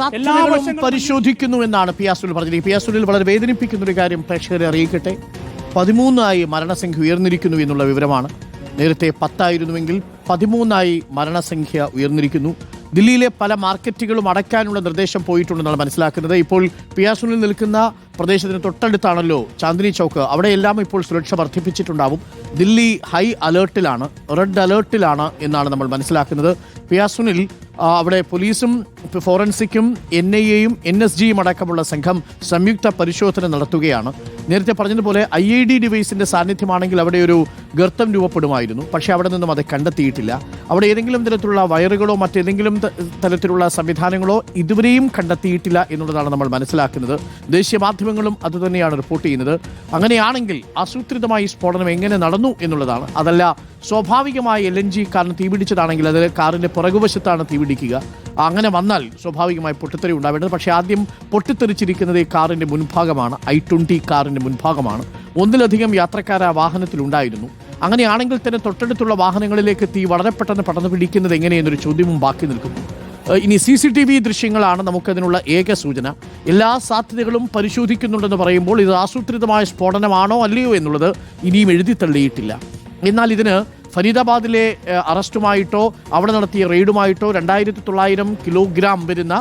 വശങ്ങളും പരിശോധിക്കുന്നു എന്നാണ് പി പിയാസുൽ പറഞ്ഞത്. പി പിയാസുലിൽ വളരെ വേദനിപ്പിക്കുന്ന ഒരു കാര്യം പ്രേക്ഷകരെ അറിയിക്കട്ടെ. പതിമൂന്നായി മരണസംഖ്യ ഉയർന്നിരിക്കുന്നു എന്നുള്ള വിവരമാണ്. നേരത്തെ പത്തായിരുന്നുവെങ്കിൽ പതിമൂന്നായി മരണസംഖ്യ ഉയർന്നിരിക്കുന്നു. ദില്ലിയിലെ പല മാർക്കറ്റുകളും അടയ്ക്കാനുള്ള നിർദ്ദേശം പോയിട്ടുണ്ടെന്നാണ് മനസ്സിലാക്കുന്നത്. ഇപ്പോൾ പിയാസുനിൽ നിൽക്കുന്ന പ്രദേശത്തിന് തൊട്ടടുത്താണല്ലോ ചാന്ദിനി ചൗക്ക്. അവിടെയെല്ലാം ഇപ്പോൾ സുരക്ഷ വർദ്ധിപ്പിച്ചിട്ടുണ്ടാവും. ദില്ലി ഹൈ അലേർട്ടിലാണ് റെഡ് അലേർട്ടിലാണ് എന്നാണ് നമ്മൾ മനസ്സിലാക്കുന്നത്. പിയാസുനിൽ അവിടെ പോലീസും ഫോറൻസിക്കും എൻ ഐ എയും എൻ എസ് ജിയും അടക്കമുള്ള സംഘം സംയുക്ത പരിശോധന നടത്തുകയാണ്. നേരത്തെ പറഞ്ഞതുപോലെ ഐ ഐ ഡി ഡിവൈസിന്റെ സാന്നിധ്യമാണെങ്കിൽ അവിടെ ഒരു ഗർത്തം രൂപപ്പെടുമായിരുന്നു. പക്ഷേ അവിടെ നിന്നും അത് കണ്ടെത്തിയിട്ടില്ല. അവിടെ ഏതെങ്കിലും തരത്തിലുള്ള വയറുകളോ മറ്റേതെങ്കിലും തരത്തിലുള്ള സംവിധാനങ്ങളോ ഇതുവരെയും കണ്ടെത്തിയിട്ടില്ല എന്നുള്ളതാണ് നമ്മൾ മനസ്സിലാക്കുന്നത്. ദേശീയ മാധ്യമങ്ങളും അതുതന്നെയാണ് റിപ്പോർട്ട് ചെയ്യുന്നത്. അങ്ങനെയാണെങ്കിൽ ആസൂത്രിതമായി സ്ഫോടനം എങ്ങനെ നടന്നു എന്നുള്ളതാണ്. അതല്ല സ്വാഭാവികമായി എൽ എൻ ജി കാറിന് തീപിടിച്ചതാണെങ്കിൽ അതിൽ കാറിന്റെ പുറകുവശത്താണ് തീപിടിക്കുക അങ്ങനെ വന്നാൽ സ്വാഭാവികമായി പൊട്ടിത്തെറി ഉണ്ടാവേണ്ടത്. പക്ഷേ ആദ്യം പൊട്ടിത്തെറിച്ചിരിക്കുന്നത് ഈ കാറിന്റെ മുൻഭാഗമാണ്. ഐ ട്വന്റി കാറിന്റെ മുൻഭാഗമാണ്. ഒന്നിലധികം യാത്രക്കാർ ആ വാഹനത്തിലുണ്ടായിരുന്നു. അങ്ങനെയാണെങ്കിൽ തന്നെ തൊട്ടടുത്തുള്ള വാഹനങ്ങളിലേക്ക് തീ വളരെ പെട്ടെന്ന് പടർന്നു പിടിക്കുന്നത് എങ്ങനെയെന്നൊരു ചോദ്യവും ബാക്കി നിൽക്കുന്നു. ഇനി സി സി ടി വി ദൃശ്യങ്ങളാണ് നമുക്കതിനുള്ള ഏക സൂചന. എല്ലാ സാധ്യതകളും പരിശോധിക്കുന്നുണ്ടെന്ന് പറയുമ്പോൾ ഇത് ആസൂത്രിതമായ സ്ഫോടനമാണോ അല്ലയോ എന്നുള്ളത് ഇനിയും എഴുതി തള്ളിയിട്ടില്ല. എന്നാൽ ഇതിന് ഫരീദാബാദിലെ അറസ്റ്റുമായിട്ടോ അവിടെ നടത്തിയ റെയ്ഡുമായിട്ടോ രണ്ടായിരത്തി തൊള്ളായിരം കിലോഗ്രാം വരുന്ന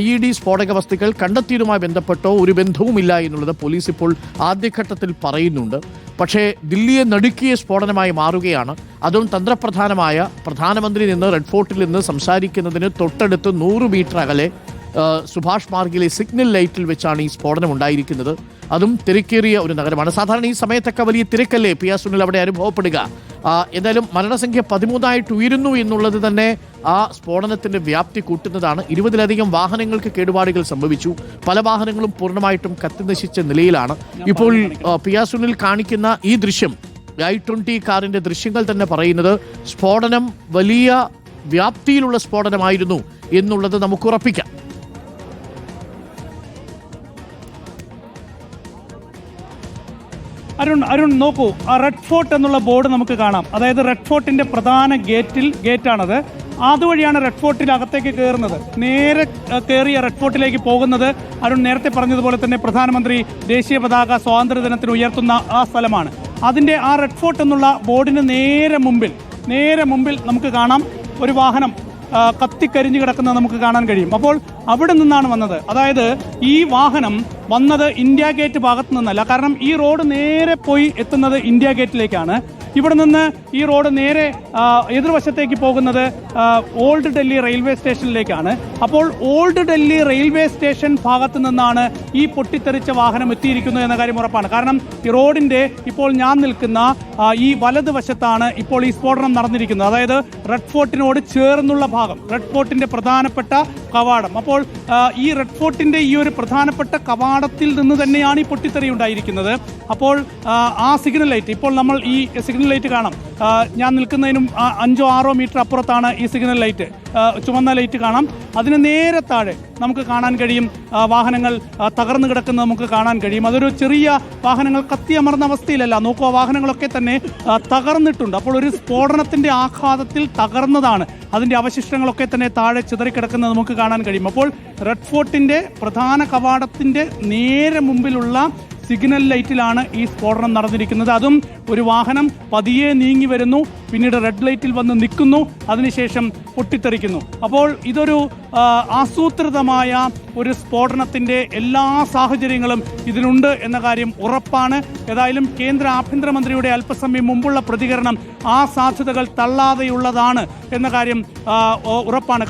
ഐ ഇ ഡി സ്ഫോടക വസ്തുക്കൾ കണ്ടെത്തിയതുമായി ബന്ധപ്പെട്ടോ ഒരു ബന്ധവുമില്ല എന്നുള്ളത് പോലീസ് ഇപ്പോൾ ആദ്യഘട്ടത്തിൽ പറയുന്നുണ്ട്. പക്ഷേ ദില്ലിയെ നടുക്കിയ സ്ഫോടനമായി മാറുകയാണ്. അതും തന്ത്രപ്രധാനമായ പ്രധാനമന്ത്രി നിന്ന് റെഡ് ഫോർട്ടിൽ നിന്ന് സംസാരിക്കുന്നതിന് തൊട്ടടുത്ത് നൂറ് മീറ്റർ അകലെ സുഭാഷ് മാർഗിലെ സിഗ്നൽ ലൈറ്റിൽ വെച്ചാണ് ഈ സ്ഫോടനം ഉണ്ടായിരിക്കുന്നത്. അതും തിരക്കേറിയ ഒരു നഗരമാണ്. സാധാരണ ഈ സമയത്തൊക്കെ വലിയ തിരക്കല്ലേ? പിയാസുനിൽ അവിടെ അനുഭവപ്പെടുക. എന്തായാലും മരണസംഖ്യ പതിമൂന്നായിട്ട് ഉയരുന്നു എന്നുള്ളത് തന്നെ ആ സ്ഫോടനത്തിന്റെ വ്യാപ്തി കൂട്ടുന്നതാണ്. ഇരുപതിലധികം വാഹനങ്ങൾക്ക് കേടുപാടുകൾ സംഭവിച്ചു. പല വാഹനങ്ങളും പൂർണമായിട്ടും കത്തിനശിച്ച നിലയിലാണ്. ഇപ്പോൾ പിയാസുനിൽ കാണിക്കുന്ന ഈ ദൃശ്യം ഐ ട്വന്റി കാറിന്റെ ദൃശ്യങ്ങൾ തന്നെ പറയുന്നത് സ്ഫോടനം വലിയ വ്യാപ്തിയിലുള്ള സ്ഫോടനമായിരുന്നു എന്നുള്ളത് നമുക്ക് ഉറപ്പിക്കാം. അരുൺ അരുൺ നോക്കൂ. ആ റെഡ് ഫോർട്ട് എന്നുള്ള ബോർഡ് നമുക്ക് കാണാം. അതായത് റെഡ് ഫോർട്ടിന്റെ പ്രധാന ഗേറ്റിൽ ഗേറ്റാണത്. അതുവഴിയാണ് റെഡ് ഫോർട്ടിൽ അകത്തേക്ക് കയറുന്നത് നേരെ കയറിയ റെഡ് ഫോർട്ടിലേക്ക് പോകുന്നത് അരുൺ നേരത്തെ പറഞ്ഞതുപോലെ തന്നെ പ്രധാനമന്ത്രി ദേശീയ പതാക സ്വാതന്ത്ര്യ ദിനത്തിന് ഉയർത്തുന്ന ആ സ്ഥലമാണ്. അതിന്റെ ആ റെഡ് ഫോർട്ട് എന്നുള്ള ബോർഡിന് നേരെ മുമ്പിൽ നേരെ മുമ്പിൽ നമുക്ക് കാണാം ഒരു വാഹനം. കത്തിക്കരിഞ്ഞു കിടക്കുന്നത് നമുക്ക് കാണാൻ കഴിയും. അപ്പോൾ അവിടെ നിന്നാണ് വന്നത്. അതായത് ഈ വാഹനം വന്നത് ഇന്ത്യ ഗേറ്റ് ഭാഗത്ത് നിന്നല്ല. കാരണം ഈ റോഡ് നേരെ പോയി എത്തുന്നത് ഇന്ത്യ ഗേറ്റിലേക്കാണ്. ഇവിടെ നിന്ന് ഈ റോഡ് നേരെ എതിർവശത്തേക്ക് പോകുന്നത് ഓൾഡ് ഡൽഹി റെയിൽവേ സ്റ്റേഷനിലേക്കാണ്. അപ്പോൾ ഓൾഡ് ഡൽഹി റെയിൽവേ സ്റ്റേഷൻ ഭാഗത്ത് നിന്നാണ് ഈ പൊട്ടിത്തെറിച്ച വാഹനം എത്തിയിരിക്കുന്നത് എന്ന കാര്യം ഉറപ്പാണ്. കാരണം ഈ റോഡിന്റെ ഇപ്പോൾ ഞാൻ നിൽക്കുന്ന ഈ വലതുവശത്താണ് ഇപ്പോൾ ഈ സ്ഫോടനം നടന്നിരിക്കുന്നത്. അതായത് റെഡ് ഫോർട്ടിനോട് ചേർന്നുള്ള ഭാഗം റെഡ് ഫോർട്ടിന്റെ പ്രധാനപ്പെട്ട കവാടം. അപ്പോൾ ഈ റെഡ് ഫോർട്ടിന്റെ ഈ ഒരു പ്രധാനപ്പെട്ട കവാടത്തിൽ നിന്ന് തന്നെയാണ് ഈ പൊട്ടിത്തെറി ഉണ്ടായിരിക്കുന്നത്. അപ്പോൾ ആ സിഗ്നൽ ലൈറ്റ് ഇപ്പോൾ നമ്മൾ ഈ സിഗ്നൽ ലൈറ്റ് കാണാം. ഞാൻ നിൽക്കുന്നതിനും അഞ്ചോ ആറോ മീറ്റർ അപ്പുറത്താണ് ഈ സിഗ്നൽ ലൈറ്റ്. ചുമന്ന ലൈറ്റ് കാണാം. അതിന് നേരെ താഴെ നമുക്ക് കാണാൻ കഴിയും വാഹനങ്ങൾ തകർന്നു കിടക്കുന്നത് നമുക്ക് കാണാൻ കഴിയും. അതൊരു ചെറിയ വാഹനങ്ങൾ കത്തിയമർന്ന അവസ്ഥയിലല്ല നോക്കുക വാഹനങ്ങളൊക്കെ തന്നെ തകർന്നിട്ടുണ്ട്. അപ്പോൾ ഒരു സ്ഫോടനത്തിന്റെ ആഘാതത്തിൽ തകർന്നതാണ്. അതിന്റെ അവശിഷ്ടങ്ങളൊക്കെ തന്നെ താഴെ ചിതറിക്കിടക്കുന്നത് നമുക്ക് കാണാൻ കഴിയും. അപ്പോൾ റെഡ് ഫോർട്ടിന്റെ പ്രധാന കവാടത്തിന്റെ നേരെ മുമ്പിലുള്ള സിഗ്നൽ ലൈറ്റിലാണ് ഈ സ്ഫോടനം നടന്നിരിക്കുന്നത്. അതും ഒരു വാഹനം പതിയെ നീങ്ങി വരുന്നു. പിന്നീട് റെഡ് ലൈറ്റിൽ വന്ന് നിൽക്കുന്നു. അതിനുശേഷം പൊട്ടിത്തെറിക്കുന്നു. അപ്പോൾ ഇതൊരു ആസൂത്രിതമായ ഒരു സ്ഫോടനത്തിന്റെ എല്ലാ സാഹചര്യങ്ങളും ഇതിലുണ്ട് എന്ന കാര്യം ഉറപ്പാണ്. ഏതായാലും കേന്ദ്ര ആഭ്യന്തരമന്ത്രിയുടെ അല്പസമയം മുമ്പുള്ള പ്രതികരണം ആ സാധ്യതകൾ തള്ളാതെയുള്ളതാണ് എന്ന കാര്യം ഉറപ്പാണ്.